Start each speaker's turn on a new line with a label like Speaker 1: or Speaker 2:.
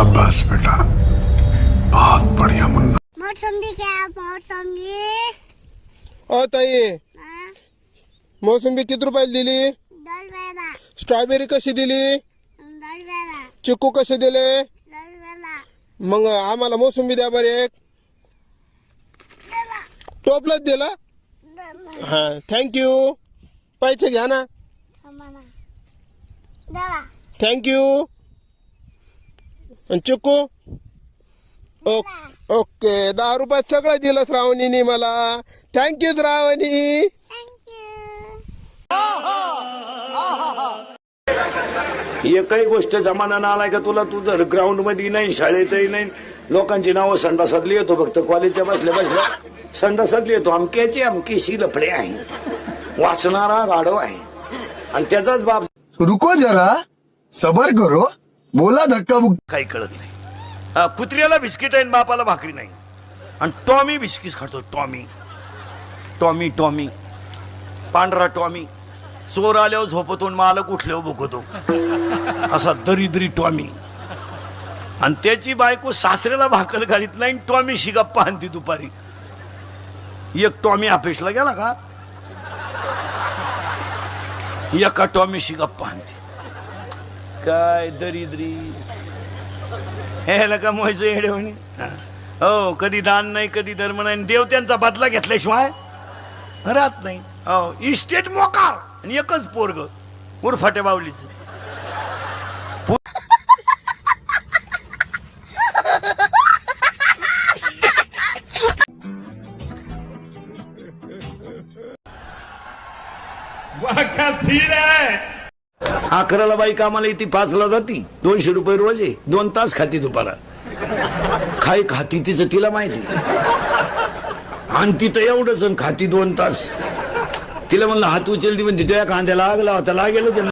Speaker 1: शाबाश बेटा। बहुत बढ़िया मुन्ना।
Speaker 2: मौसम्बी क्या? मौसम्बी
Speaker 3: अ ताई
Speaker 2: हाँ,
Speaker 3: मोसंबी किती रुपयाला दिली?
Speaker 2: दस वेला
Speaker 3: स्ट्रॉबेरी कशी दिली? चिक्कू कसे दिले? मग आम्हाला मोसंबी द्या बरं एक।
Speaker 2: दला
Speaker 3: टोपलंच दिला?
Speaker 2: दला
Speaker 3: हा थँक्यू पैसे घ्या ना.
Speaker 2: दला
Speaker 3: थँक्यू आणि ओके दहा रुपयात सगळं दिलं श्रावणीने मला. Thank you Shravani.
Speaker 4: एकही गोष्ट जमाना आलाय का तुला? तू जर ग्राउंडमध्ये नाही शाळेतही नाही लोकांची नावं संडासातली येतो फक्त कॉलेजच्या बसल्या बसल्या संडासातली येतो. अमक्याची अमकीशी लफडे आहे. वाचणारा गाढव आहे. आणि त्याचाच बाप
Speaker 5: रुको जरा सबर करो. बोला धक्का
Speaker 4: काही कळत नाही. हा, कुत्र्याला बिस्किट आहे आणि बापाला भाकरी नाही. आणि टॉमी बिस्किट खातो टॉमी. Tommy Tommy. पांढरा टॉमी. चोर आल्यावर झोपतो आणि मालक उठल्यावर भुकतो असा दरिद्री टॉमी. आणि त्याची बायको सासऱ्याला भाकर घालीत नाही आणि टॉमी शिगप्पा आणती दुपारी. एक टॉमी अपेशला गेला का? एका टॉमी शिगप्पा आणते काय दरिद्री. ह्याला का मोहायचं येडे म्हणे? हो. कधी दान नाही कधी धर्म नाही आणि देव त्यांचा बदला घेतल्याशिवाय राहत नाही. हो इस्टेट मोकार आणि एकच पोरग उरफाट्या बावलीच. अकराला बाई कामाला येते पाचला जाती. दोनशे रुपये रोज आहे दोन तास खाती दुपारा. काय खाती तिचं तिला माहिती. आणि तिथं एवढंच आणि खाती दोन तास. तिला म्हणलं हात उचलती म्हणते तुझ्या कांद्याला लागला होता लागेलच ना.